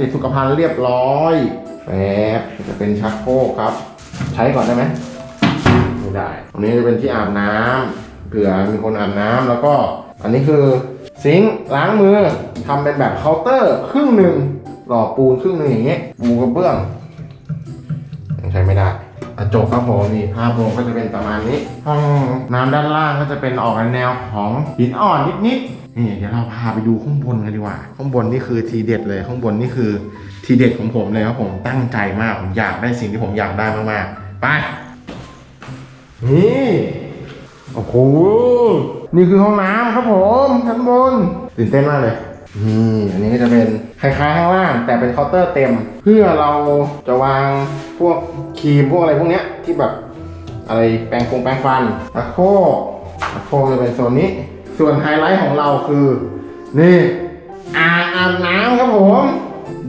ติดสุขภัณฑ์เรียบร้อยแป๊บจะเป็นชักโครกครับ ใช้ก่อนได้ไหมไม่ได้ตรงนี้จะเป็นที่อาบน้ำเผื่อมีคนอาบน้ำแล้วก็ อันนี้คือซิงค์ล้างมือทำเป็นแบบเคาน์เตอร์ครึ่งหนึ่งหล่อปูนครึ่งหนึ่งอย่างเงี้ยปูกระเบื้องยังใช้ไม่ได้กระจกครับผมนี่ภาพรวมก็จะเป็นประมาณนี้ ห้องน้ำด้านล่างก็จะเป็นออกแนวของหินอ่อนนิดๆ นี่เดี๋ยวเราพาไปดูข้างบนกันดีกว่า ข้างบนนี่คือทีเด็ดเลย ข้างบนนี่คือทีเด็ดของผมเลยครับผมตั้งใจมากผมอยากได้สิ่งที่ผมอยากได้มากๆ ไป นี่ โอ้โห นี่คือห้องน้ำครับผมชั้นบนตื่นเต้นมากเลยนี่อันนี้ก็จะเป็นคล้ายๆข้างล่างแต่เป็นเคาน์เตอร์เต็ม เพื่อเราจะวางพวกครีมพวกอะไรพวกเนี้ยที่แบบอะไรแปรงฟงแปรงฟันตะโคตะโคจะเป็นโซนนี้ ส่วนไฮไลท์ของเราคือ นี่อ่างอาบน้ำครับผม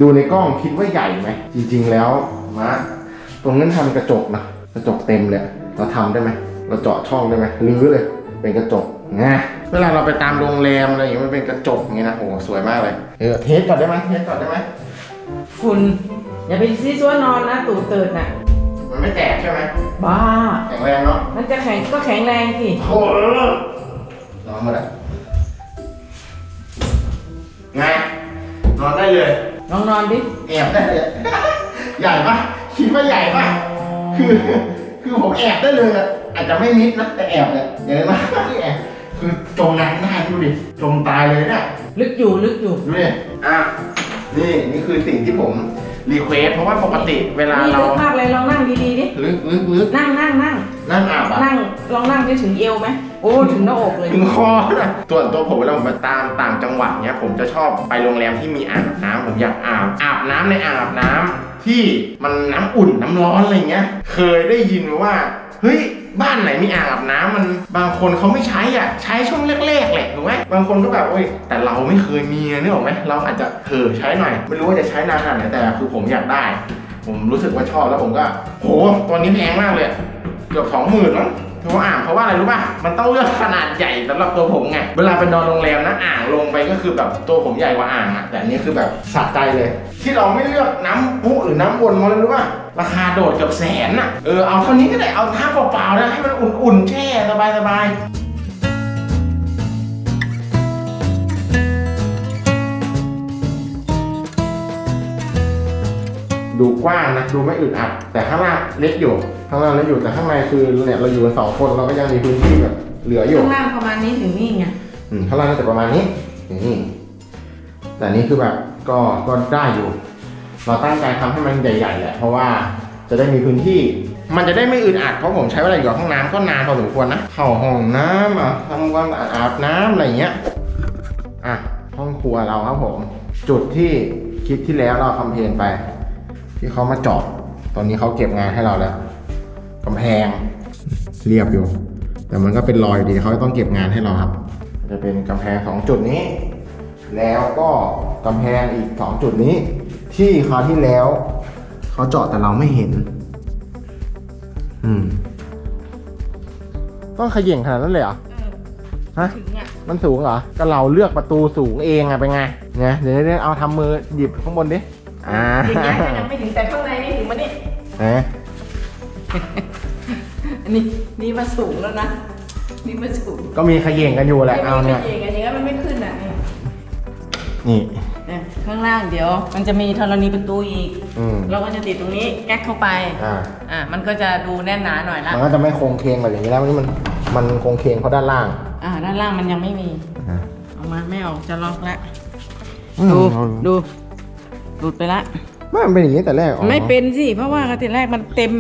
ดูในกล้องคิดว่าใหญ่ไหม จริง ๆ แล้วมาตรงนั้นทำกระจกนะกระจกเต็มเลยเราทำได้ไหมเราเจาะช่องได้ไหมรื้อเลย เป็นกระจกนะเวลาเราไปตามโรงแรมอะไรอย่างเงี้ยมันเป็นกระจกอย่างเงี้ยนะโอ้โหสวยมากเลยเออเทสก่อนได้ไหมเทสก่อนได้ไหมฝุ่นอย่าไปซีซัวนอนนะตูดเติดน่ะมันไม่แตกใช่ไหมบ้าแข็งแรงเนาะมันจะแข็งก็แข็งแรงสิโอ้โห นอนมาเลยไงนอนได้เลย ลองนอนดิแอบได้เลย ใหญ่ปะคิดว่าใหญ่ปะคือ คือผมแอบได้เลยอะอาจจะไม่มิดนะแต่แอบเนี่ยอย่างนี้นะคือแอบคือจมน้ำได้ดูดิจมตายเลยเนี่ยลึกอยู่ลึกอยู่ดูดิอะนี่นี่คือสิ่งที่ผมรีเควสเพราะว่าปกติเวลานี่เราลึกมากเลยลองนั่งดีๆดิลึกลึกลึกนั่งนั่งนั่งนั่งอาบอะนั่งลองนั่งได้ถึงเอวไหม โอ้ถึงหน้าอกเลย ถึงคอนะส่วนตัวผมเวลาผมไปตามต่างจังหวัดเนี้ยผมจะชอบไปโรงแรมที่มีอ่างอาบน้ำผมอยากอาบอาบน้ำในอ่างอาบน้ำที่มันน้ำอุ่นน้ำร้อนอะไรเงี้ย เคยได้ยินมาว่าเฮ้ยบ้านไหนมีอ่างอาบน้ำมันบางคนเขาไม่ใช้อะใช้ช่วงแรกๆแหละถูกไหมบางคนก็แบบเอ้ยแต่เราไม่เคยมีนึกออกไหมเราอาจจะเผลอใช้หน่อยไม่รู้ว่าจะใช้นานขนาดไหนแต่คือผมอยากได้ ผมรู้สึกว่าชอบแล้วผมก็โหตัวนี้แพงมากเลย เกือบสองหมื่นมั้ง เพราะว่าอ่างเพราะว่าอะไรรู้ป่ะ มันต้องเลือกขนาดใหญ่สำหรับตัวผมไง เวลาไปนอนโรงแรมนะอ่างลงไปก็คือแบบตัวผมใหญ่กว่าอ่างอะแต่อันนี้คือแบบสะใจเลย ที่เราไม่เลือกน้ำพุหรือน้ำวนมาเลยรู้ป่ะ ราคาโดดเกือบแสนอะเออเอาเท่านี้ก็ได้ เอาท่าเปล่าๆนะให้มันอุ่นๆแช่สบายๆ ดูกว้างนะดูไม่อึดอัด แต่ข้างล่างเล็กอยู่ข้างล่างเล็กอยู่แต่ข้างในคือเนี่ยเราอยู่กันสองคนเราก็ยังมีพื้นที่แบบเหลืออยู่ ข้างล่างประมาณนี้ถึงนี่ไงอืมข้างล่างก็จะประมาณนี้นี่แต่อันนี้คือแบบก็ก็ได้อยู่ เราตั้งใจทำให้มันใหญ่ๆแหละเพราะว่าจะได้มีพื้นที่ มันจะได้ไม่อึดอัดเพราะผมใช้เวลาอยู่กับห้องน้ำก็นานพอสมควรนะเข้าห้องน้ำอะทำความสะอาดอาบน้ำอะไรอย่างเงี้ยอะห้องครัวเราครับผม จุดที่คลิปที่แล้วเราคอมเพลนไป ที่เขามาเจาะตอนนี้เขาเก็บงานให้เราแล้วกำแพงเรียบอยู่ แต่มันก็เป็นรอยอยู่ดีเขาต้องเก็บงานให้เราครับ จะเป็นกำแพงสองจุดนี้ แล้วก็กำแพงอีกสองจุดนี้ ที่คราวที่แล้วเขาเจาะแต่เราไม่เห็น อืม ต้องขย่งขนาดนั้นเลยเหรอฮะถึงอะมันสูงเหรอ ก็เราเลือกประตูสูงเองอะเป็นไงเนี่ยเดี๋ยวเดี๋ยวเอาทำมือหยิบข้างบนดิ อ่าอย่างเงี้ยยังไม่ถึงแต่ข้างในนี่ถึงมานี่เอ๊ะอันนี้นี่มาสูงแล้วนะ นี่มาสูงก็มีขย่งกันอยู่แหละเอาเนี่ยไม่มีใครอย่างเงี้ยมันไม่ขึ้นอะนี่นี่อะข้างล่างเดี๋ยว มันจะมีธรณีประตูอีก อืม เราก็จะติดตรงนี้แก๊กเข้าไป อ่า อะมันก็จะดูแน่นหนาหน่อยละ มันก็จะไม่โครงเคงแบบอย่างนี้แล้วนี่มันมันโครงเคงเพราะด้านล่างอ่าด้านล่างมันยังไม่มี อ่าเอามาไม่ออกจะล็อกแล้วอืมดูเอาดู หลุดไปละไม่มันเป็นอย่างนี้แต่แรกอ๋อไม่เป็นสิเพราะว่าทีแรกมันเต็ม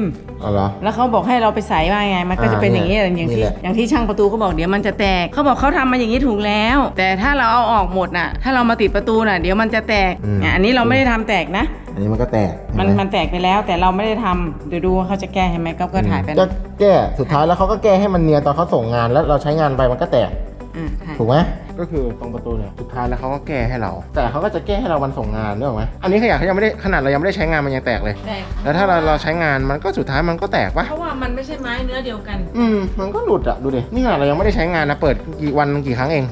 อ๋อเหรอ แล้วเขาบอกให้เราไปใส่ว่าไง มันก็จะเป็นอย่างนี้อ่าอย่างนี่ที่แหละ อย่างที่ช่างประตูเขาบอกเดี๋ยวมันจะแตกเขาบอกเขาทำมาอย่างนี้ถูกแล้ว แต่ถ้าเราเอาออกหมดน่ะ ถ้าเรามาติดประตูน่ะ เดี๋ยวมันจะแตกอืมอะอันนี้เราไม่ได้ทำแตกนะ อันนี้มันก็แตกมันเห็ไหมันแตกไปแล้วแต่เราไม่ได้ทำเดี๋ยวดูว่าเขาจะแก้ให้ไหมก็ก็ถ่ายไปก็แก้สุดท้ายแล้วเขาก็แก้ให้มันเนียนตอนเขาส่งงานแล้วเราใช้งานไปมันก็แตก อ่าถ่ายถูกไหม ก็คือตรงประตูเนี่ยสุดท้ายแล้วเขาก็แก้ให้เรา แต่เขาก็จะแก้ให้เราวันส่งงานนึกออกไหมอันนี้ขยะเขายังไม่ได้ขนาดเรายังไม่ได้ใช้งานมันยังแตกเลย แตกแล้วถ้าเราเราใช้งานมันก็สุดท้ายมันก็แตกปะเพราะว่ามันไม่ใช่ไม้เนื้อเดียวกัน อืมมันก็หลุดอะดูดินี่ขนาดเรายังไม่ได้ใช้งานนะเปิดกี่วันกี่ครั้งเอง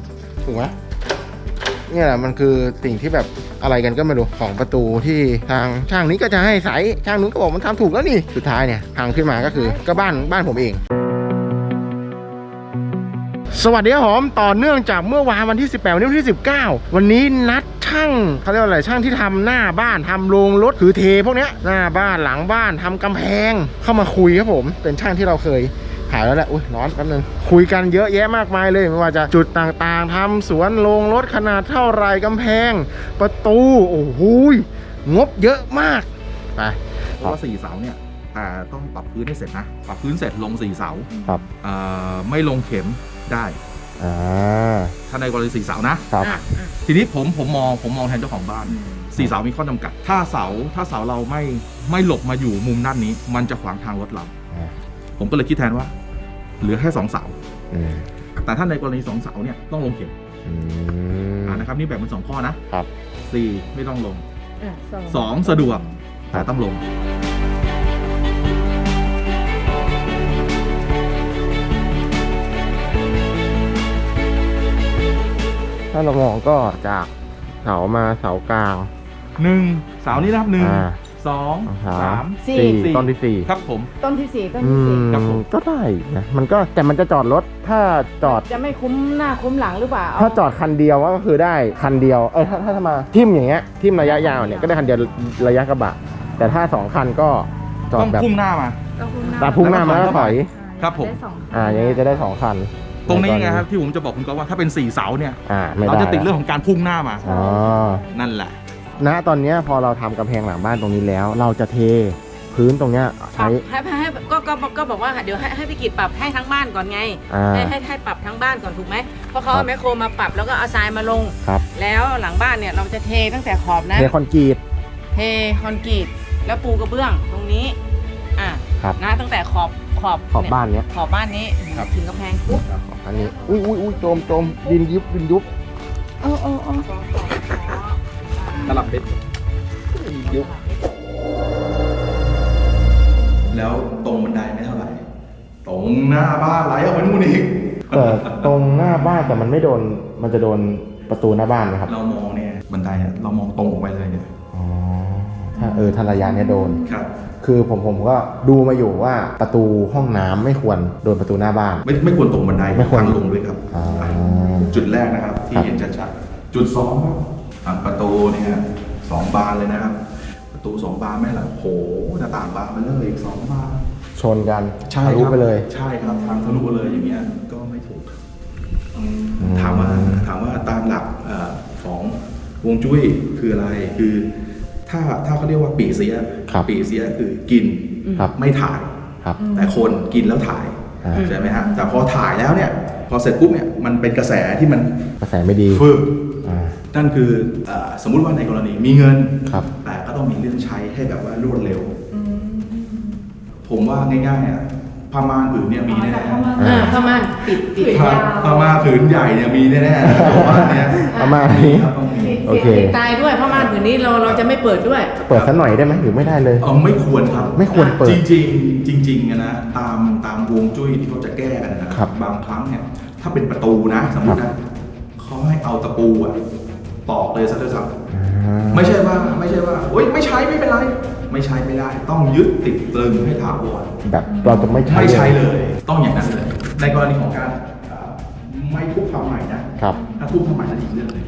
ถูกไหมเนี่ยแหละมันคือสิ่งที่แบบอะไรกันก็ไม่รู้ของประตูที่ทางช่างนี้ก็จะให้ใสช่างนู้นก็บอกมันทำถูกแล้วนี่สุดท้ายเนี่ยพังขึ้นมาก็คือก็บ้านบ้านผมเอง สวัสดีครับผมต่อเนื่องจากเมื่อวานวันที่ 18วันนี้วันที่ 19 วันนี้นัดช่างเขาเรียกว่าอะไรช่างที่ทำหน้าบ้านทำโรงรถคือเท พวกเนี้ยหน้าบ้านหลังบ้านทำกำแพงเข้ามาคุยครับผมเป็นช่างที่เราเคยถ่ายแล้วแหละอุ้ยร้อนแป๊บนึงคุยกันเยอะแยะมากมายเลยไม่ว่าจะจุดต่างๆทำสวนโรงรถขนาดเท่าไรกำแพง ประตูโอ้โหงบเยอะมากไปเพราะว่าสี่เสาเนี่ย แต่ต้องปรับพื้นให้เสร็จนะ ปรับพื้นเสร็จลงสี่เสาครับ เอ่อไม่ลงเข็มได้อ่าถ้าในกรณีสี่เสานะ ครับ อะอะทีนี้ผมผมมองผมมองแทนเจ้าของบ้าน สี่เสามีข้อจำกัด ถ้าเสาถ้าเสาเราไม่ไม่หลบมาอยู่มุมด้านนี้ มันจะขวางทางรถเรา อ่าผมก็เลยคิดแทนว่า เหลือแค่สองเสา อืมแต่ถ้าในกรณีสองเสาเนี่ยต้องลงเข็มอืม อ่านะครับนี่แบ่งเป็นสองข้อนะครับ สี่ไม่ต้องลงอะสองสะดวกแต่ต้องลง ถ้าเรามองก็จากเสามาเสากลางหนึ่งเสานี้นะครับหนึ่งอ่าสองสาสามมสี่ สี่ ต้นที่สี่ครับผม ต้นที่สี่ต้นอืที่สี่มครับผม ก็ได้นะมันก็แต่มันจะจอดรถถ้าจอด จะไม่คุ้มหน้าคุ้มหลังหรือเปล่าเถ้าจอดคันเดียวก็คือได้คันเดียวเออถ้าถ้าถ้ามาทิมอย่างเงี้ยทิมระยะยาวเนี่ยก็ได้คันเดียวระยะกระบะ แต่ถ้าสองคันก็จอต้ดองแบบพุ่งหน้ามา ต้องคุ้มหน้าตาพุ่งหน้ามาแล้วก็ถอยครับผม ได้สองอ่าอย่างนี้จะได้สองคัน ตรงนี้ไงครับที่ผมจะบอกคุณก็ว่าถ้าเป็นสี่เสาเนี่ยอ่าไม่เราได้จะติดเรื่องของการพุ่งหน้ามา อ๋อนั่นแหละ ณตอนเนี้ยพอเราทำกำแพงหลังบ้านตรงนี้แล้ว เราจะเทพื้นตรงเนี้ยปรัใช้บให้ให้ให้ก็ก็ก็บอกว่าเดี๋ยวให้ให้พี่กิจปรับให้ทั้งบ้านก่อนไง อ่า ให้ให้ให้ปรับทั้งบ้านก่อนถูกไหมเพราะเขาครัเอาบ แมคโครมาปรับแล้วก็เอาทรายมาลง ครับแล้วหลังบ้านเนี่ยเราจะเทตั้งแต่ขอบนะ เทคอนกรีต เทคอนกรีตแล้วปูกระเบื้องตรงนี้ อะครับ นะตั้งแต่ขอบ ขอบขอบบ้านเนี้ย ขอบบ้านนี้ครับ ถึงกำแพงปุ๊บอันนี้ อุ้ยอุ้ยอุ้ยโจมโจมดินยุบดินยุบโอ้โอ้โอ้ตลับเพชรยุบแล้วตรงบันไดไม่เท่าไหร่ ตรงหน้าบ้านไหลออกไปนู่นอีกแต่ตรงหน้าบ้านแต่มันไม่โดน มันจะโดนประตูหน้าบ้านไหมครับ เรามองเนี่ยบันไดเนี่ยเรามองตรงออกไปเลยเนี่ยอ๋อ ถ้าเออถ้าระยะเนี้ยโดน ครับ คือผมผมก็ดูมาอยู่ว่าประตูห้องน้ำไม่ควรโดนประตูหน้าบ้าน ไม่ไม่ควรตรงบันไดไม่ควรทางลงด้วยครับอ๋อจุดแรกนะครับ ที่ครับ เห็นชัดๆจุดสองครับอะประตูเนี่ยสองบานเลยนะครับ ประตูสองบานไม่หรอโหหน้าต่างบานมันเลยอีกสองบาน ชนกันใช่ทะลุครับไปเลย ใช่ครับทางทะลุไปเลยอย่างเงี้ยก็ไม่ถูกครับอืมถามว่าถามว่าตามหลักเอ่อของฮวงจุ้ยคืออะไรคือ ถ้าถ้าเขาเรียกว่าปีเสียครับปีเสียคือกินครับไม่ถ่ายครับ แต่คนกินแล้วถ่ายอ่าใช่ไหมฮะแต่พอถ่ายแล้วเนี่ย พอเสร็จปุ๊บเนี่ยมันเป็นกระแสที่มันกระแสไม่ดีฝึกอ่านั่นคือเออสมมุติว่าในกรณีมีเงินครับแต่ก็ต้องมีเรื่องใช้ให้แบบว่ารวดเร็ว ผมว่าง่ายๆอะ ผ้าม่านผืนเนี่ยมีแน่ๆอ่าเข้ามาปิดปิดผ้าผ้าม่านผืนใหญ่เนี่ยมีแน่ๆผมว่าเนี่ยประมาณนี้ ครับต้องมีโอเค ปิดตายด้วยเพราะม่านผืนนี้เราเราจะไม่เปิดด้วย เปิดสักหน่อยได้ไหมหรือไม่ได้เลย เออไม่ควรครับ ไม่ควรเปิด จริงๆจริงๆอะนะตามตามฮวงจุ้ยที่เขาจะแก้กันนะครับ บางครั้งเนี่ยถ้าเป็นประตูนะสมมตินะเขาให้เอาตะปูอะตอกเลยซะด้วยซ้ำอ่าไม่ใช่ว่าไม่ใช่ว่าโอ๊ยไม่ใช้ไม่เป็นไร ไม่ใช้ไม่ได้ ต้องยึดติดตรึงให้ถาวรแบบเราจะไม่ใช้ไม่ใช้เลย ต้องอย่างนั้นเลย ในกรณีของการเอ่อไม่ทุบทำใหม่นะครับ ถ้าทุบทำใหม่นั่นอีกเรื่องหนึง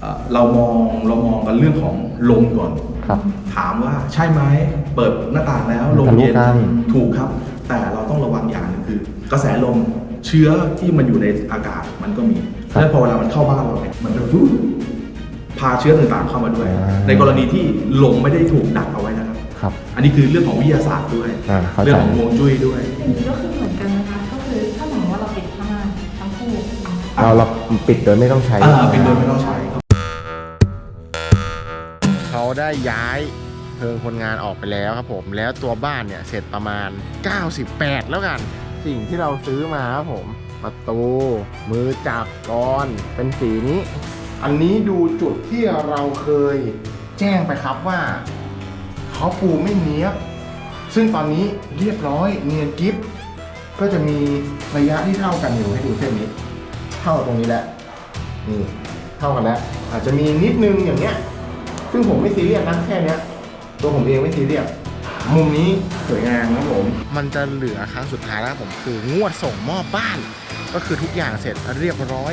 เอ่อเรามองเรามองกันเรื่องของลมก่อน ครับ ถามว่าใช่ไหมเปิดหน้าต่างแล้วลมเย็นทะลุกันถูกครับ แต่เราต้องระวังอย่างหนึงคือ กระแสลมเชื้อที่มันอยู่ในอากาศมันก็มีแล้วพอเวลามันเข้าบ้านเราเนี่ยมันจะฟูพาเชื้อต่างๆเข้ามาด้วยในกรณีที่ลมไม่ได้ถูกดักเอาไว้นะครับครับ อันนี้คือเรื่องของวิทยาศาสตร์ด้วย อ่าเข้าใจ เรื่องของฮวงจุ้ยด้วย อย่างนี้ก็คือเหมือนกันนะคะ ก็คือถ้าสมมติว่าเราปิดผ้าม่านทั้งคู่เอาเราปิดโดยไม่ต้องใช้ อ่า เป็นโดยไม่ต้องใช้ครับเขาได้ย้ายเพลิงคนงานออกไปแล้วครับผมแล้วตัวบ้านเนี่ยเสร็จประมาณ 98 แล้วกัน สิ่งที่เราซื้อมาครับผมประตู มือจับกรอนเป็นสีนี้ อันนี้ดูจุดที่เราเคยแจ้งไปครับว่า เขาปูไม่เนี้ยบ ซึ่งตอนนี้เรียบร้อยเนียนกิฟก็จะมีระยะที่เท่ากันอยู่ให้ดูเส้นนี้ เท่าตรงนี้แหละนี่เท่ากันแล้ว อาจจะมีนิดนึงอย่างเงี้ย ซึ่งผมไม่ซีเรียสนะแค่เนี้ย ตัวผมเองไม่ซีเรียสมุมนี้สวยงามครับผมมันจะเหลือครั้งสุดท้ายแล้วผมคืองวดส่งมอบบ้าน ก็คือทุกอย่างเสร็จเรียบร้อย